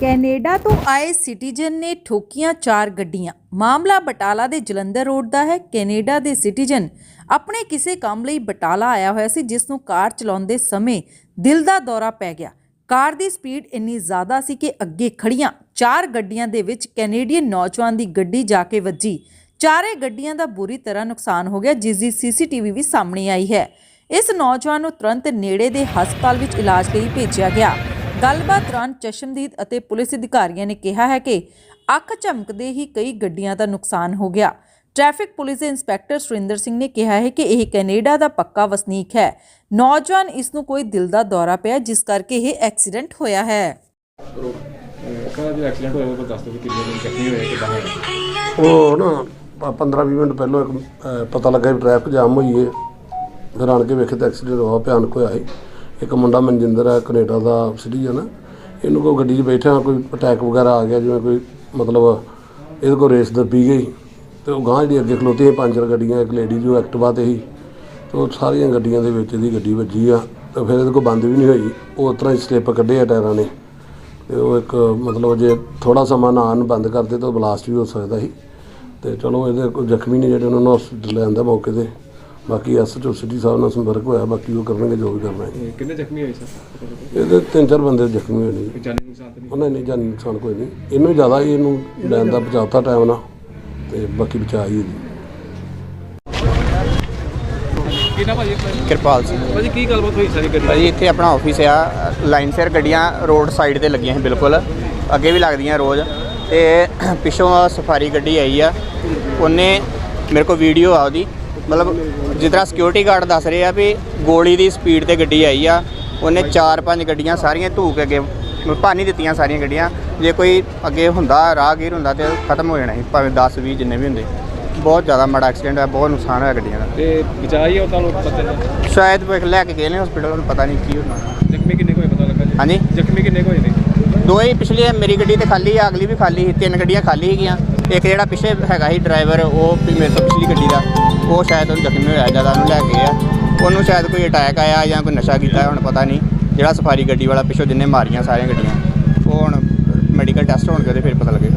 Canada ਤੋਂ ਆਏ citizen ਨੇ ਠੋਕੀਆਂ ਚਾਰ ਗੱਡੀਆਂ। ਮਾਮਲਾ ਬਟਾਲਾ ਦੇ ਜਲੰਧਰ ਰੋਡ ਦਾ ਹੈ। ਕੈਨੇਡਾ ਦੇ ਸਿਟੀਜ਼ਨ ਆਪਣੇ ਕਿਸੇ ਕੰਮ ਲਈ ਬਟਾਲਾ ਆਇਆ ਹੋਇਆ ਸੀ, ਜਿਸ ਨੂੰ ਕਾਰ ਚਲਾਉਂਦੇ ਸਮੇਂ ਦਿਲ ਦਾ ਦੌਰਾ ਪੈ ਗਿਆ। ਕਾਰ ਦੀ ਸਪੀਡ ਇੰਨੀ ਜ਼ਿਆਦਾ ਸੀ ਕਿ ਅੱਗੇ ਖੜੀਆਂ ਚਾਰ ਗੱਡੀਆਂ ਦੇ ਵਿੱਚ ਕੈਨੇਡੀਅਨ ਨੌਜਵਾਨ ਦੀ ਗੱਡੀ ਜਾ ਕੇ ਵੱਜੀ। ਚਾਰੇ ਗੱਡੀਆਂ ਦਾ ਬੁਰੀ ਤਰ੍ਹਾਂ ਨੁਕਸਾਨ ਹੋ ਗਿਆ, ਜਿਸ ਦੀ ਸੀਸੀਟੀਵੀ ਵੀ ਸਾਹਮਣੇ ਆਈ ਹੈ। ਇਸ ਨੌਜਵਾਨ ਨੂੰ ਤੁਰੰਤ ਨੇੜੇ ਦੇ ਹਸਪਤਾਲ ਵਿੱਚ ਇਲਾਜ ਲਈ ਭੇਜਿਆ ਗਿਆ। ਗੱਲਬਾਤ ਦੌਰਾਨ ਚਸ਼ਮਦੀਦ ਅਤੇ ਪੁਲਿਸ ਅਧਿਕਾਰੀਆਂ ਨੇ ਕਿਹਾ ਹੈ ਕਿ ਅੱਖ ਝਮਕਦੇ ਹੀ ਕਈ ਗੱਡੀਆਂ ਦਾ ਨੁਕਸਾਨ ਹੋ ਗਿਆ। ਟ੍ਰੈਫਿਕ ਪੁਲਿਸ ਦੇ ਇੰਸਪੈਕਟਰ ਸੁਰਿੰਦਰ ਸਿੰਘ ਨੇ ਕਿਹਾ ਹੈ ਕਿ ਇਹ ਕੈਨੇਡਾ ਦਾ ਪੱਕਾ ਵਸਨੀਕ ਹੈ। ਨੌਜਵਾਨ ਇਸ ਨੂੰ ਕੋਈ ਦਿਲ ਦਾ ਦੌਰਾ ਪਿਆ ਜਿਸ ਕਰਕੇ ਇਹ ਐਕਸੀਡੈਂਟ ਹੋਇਆ ਹੈ। ਕਹਿੰਦਾ ਜੋ ਐਕਸੀਡੈਂਟ ਹੋਇਆ ਉਹ ਦੱਸ ਦਿਓ ਕਿ ਕਿੰਨੇ ਦਿਨ ਚੱਕਣੀ ਹੋਏ ਕਿੱਦਾਂ ਹੋਇਆ ਉਹ ਨਾ 15-20 ਮਿੰਟ ਪਹਿਲਾਂ ਇੱਕ ਅਹ, ਪਤਾ ਲੱਗਾ ਵੀ ਟ੍ਰੈਫਿਕ ਜਾਮ ਹੋਈ ਹੈ ਫਿਰ ਆਣ ਕੇ ਵੇਖੇ ਤਾਂ ਐਕਸੀਡੈਂਟ ਹੋਇਆ ਭਿਆਨਕ ਹੋਇਆ ਸੀ। ਇੱਕ ਮੁੰਡਾ ਮਨਜਿੰਦਰ ਹੈ ਕੈਨੇਡਾ ਦਾ ਸਿਟੀਜ਼ਨ ਹੈ ਇਹਨੂੰ ਕੋਈ ਗੱਡੀ 'ਚ ਬੈਠਾ ਕੋਈ ਅਟੈਕ ਵਗੈਰਾ ਆ ਗਿਆ, ਜਿਵੇਂ ਕੋਈ ਮਤਲਬ ਇਹਦੇ ਕੋਲ ਰੇਸ ਦੱਬੀ ਗਈ। ਤੇ ਉਹ ਗਾਂਹ ਜਿਹੜੀ ਅੱਗੇ ਖਲੋਤੀਆਂ ਪੰਜ ਚਾਰ ਗੱਡੀਆਂ, ਇੱਕ ਲੇਡੀ ਜੋ ਐਕਟਿਵਾ ਤੇ ਸੀ ਤੇ ਉਹ ਸਾਰੀਆਂ ਗੱਡੀਆਂ ਦੇ ਵਿੱਚ ਇਹਦੀ ਗੱਡੀ ਵੱਜੀ ਆ। ਤੇ ਫਿਰ ਇਹਦੇ ਕੋਲ ਬੰਦ ਵੀ ਨਹੀਂ ਹੋਈ। ਉਹ ਉਸ ਤਰ੍ਹਾਂ ਹੀ ਸਲਿੱਪ ਕੱਢੇ ਆ ਟਾਇਰਾਂ ਨੇ। ਤੇ ਉਹ ਇੱਕ ਮਤਲਬ ਜੇ ਥੋੜਾ ਸਮਾਂ ਨਾ ਆਉਣ ਬੰਦ ਕਰਦੇ ਤਾਂ ਬਲਾਸਟ ਵੀ ਹੋ ਸਕਦਾ ਸੀ। ਤੇ ਚਲੋ ਇਹਦੇ ਕੋਈ ਜ਼ਖਮੀ ਨੇ ਜਿਹੜੇ ਉਹਨਾਂ ਨੂੰ ਹਸਪੀਟਲ ਲਿਆਂਦਾ ਮੌਕੇ ਤੇ। ਬਾਕੀ ਐਸਐਚਓ ਸਿਟੀ ਸਾਹਿਬ ਨਾਲ ਸੰਪਰਕ ਹੋਇਆ ਬਾਕੀ ਉਹ ਕਰਨਗੇ ਜੋ ਵੀ ਕਰਨਾ ਹੈ। ਕਿੰਨੇ ਜ਼ਖਮੀ ਹੋਏ ਸਰ? ਇਹਦੇ ਤਿੰਨ ਚਾਰ ਬੰਦੇ ਜ਼ਖਮੀ ਹੋਏ ਨੇ ਜਾਨੀ ਨੁਕਸਾਨ ਤਾਂ ਨਹੀਂ? ਉਹਨਾਂ ਨੇ ਜਾਨੀ ਨੁਕਸਾਨ ਕੋਈ ਨਹੀਂ। ਇਹਨੂੰ ਜ਼ਿਆਦਾ ਇਹਨੂੰ ਲੈਣ ਦਾ ਬਚਾਤਾ ਟਾਈਮ ਨਾਲ ਤੇ ਬਾਕੀ ਬਚਾ ਹੀ ਜੀ। ਭਾਜੀ? ਕਿਰਪਾਲ ਸਿੰਘ। ਭਾਜੀ ਕੀ ਗੱਲਬਾਤ ਹੋਈ ਸਾਰੀ ਗੱਡੀ ਭਾਜੀ ਇੱਥੇ ਆਪਣਾ ਆਫਿਸ ਆ ਲਾਈਨ ਸਿਰ ਗੱਡੀਆਂ ਰੋਡ ਸਾਈਡ ਤੇ ਲੱਗੀਆਂ ਸੀ ਬਿਲਕੁਲ। ਅੱਗੇ ਵੀ ਲੱਗਦੀਆਂ ਰੋਜ਼। ਤੇ ਪਿੱਛੋਂ ਸਫਾਰੀ ਗੱਡੀ ਆਈ ਆ। ਉਹਨੇ ਮੇਰੇ ਕੋਲ ਵੀਡੀਓ ਆ ਉਹਦੀ। ਮਤਲਬ ਜਿਸ ਤਰ੍ਹਾਂ ਸਿਕਿਉਰਿਟੀ ਗਾਰਡ ਦੱਸ ਰਹੇ ਆ ਵੀ ਗੋਲੀ ਦੀ ਸਪੀਡ ਤੇ ਗੱਡੀ ਆਈ ਆ ਉਹਨੇ ਚਾਰ ਪੰਜ ਗੱਡੀਆਂ ਸਾਰੀਆਂ ਧੂ ਕੇ ਅੱਗੇ ਭਾਨੀ ਦਿੱਤੀਆਂ ਸਾਰੀਆਂ ਗੱਡੀਆਂ। ਜੇ ਕੋਈ ਅੱਗੇ ਹੁੰਦਾ ਰਾਹਗੀਰ ਹੁੰਦਾ ਤੇ ਖਤਮ ਹੋ ਜਾਣਾ ਸੀ ਭਾਵੇਂ 10 20 ਜਿੰਨੇ ਵੀ ਹੁੰਦੇ। ਬਹੁਤ ਜ਼ਿਆਦਾ ਮਾੜਾ ਐਕਸੀਡੈਂਟ ਹੋਇਆ ਬਹੁਤ ਨੁਕਸਾਨ ਹੋਇਆ ਗੱਡੀਆਂ ਦਾ। ਤੇ ਬਚਾਈ ਉਹ ਤੁਹਾਨੂੰ ਪਤਾ ਨਹੀਂ। ਸ਼ਾਇਦ ਵੇਖ ਲੈ ਕੇ ਗਏ ਨੇ ਹਸਪੀਟਲ ਨੂੰ ਪਤਾ ਨਹੀਂ ਕੀ ਹੋਣਾ ਜ਼ਖਮੀ ਕਿੰਨੇ ਕੁ ਹੋਏ ਪਤਾ ਲੱਗਾ ਜੀ? ਹਾਂਜੀ? ਜ਼ਖਮੀ ਕਿੰਨੇ ਕੁ ਹੋਏ ਨੇ? ਦੋ ਹੀ ਪਿਛਲੀ ਮੇਰੀ ਗੱਡੀ ਤੇ ਖਾਲੀ ਆ ਅਗਲੀ ਵੀ ਖਾਲੀ ਸੀ ਤਿੰਨ ਗੱਡੀਆਂ ਖਾਲੀ ਸੀਗੀਆਂ। ਇੱਕ ਜਿਹੜਾ ਪਿੱਛੇ ਹੈਗਾ ਸੀ ਡਰਾਈਵਰ ਉਹ ਵੀ ਮੇਰੇ ਤੋਂ ਪਿਛਲੀ ਗੱਡੀ ਦਾ। ਉਹ ਸ਼ਾਇਦ ਉਹਨੂੰ ਜ਼ਖਮੀ ਹੋਇਆ ਜ਼ਿਆਦਾ ਉਹਨੂੰ ਲੈ ਕੇ ਆ। ਉਹਨੂੰ ਸ਼ਾਇਦ ਕੋਈ ਅਟੈਕ ਆਇਆ ਜਾਂ ਕੋਈ ਨਸ਼ਾ ਕੀਤਾ, ਹੁਣ ਪਤਾ ਨਹੀਂ। ਜਿਹੜਾ ਸਫਾਰੀ ਗੱਡੀ ਵਾਲਾ ਪਿੱਛੋਂ ਜਿੰਨੇ ਮਾਰੀਆਂ ਸਾਰੀਆਂ ਗੱਡੀਆਂ। ਉਹ ਹੁਣ ਮੈਡੀਕਲ ਟੈਸਟ ਹੋਣਗੇ ਤੇ ਫਿਰ ਪਤਾ ਲੱਗੇਗਾ।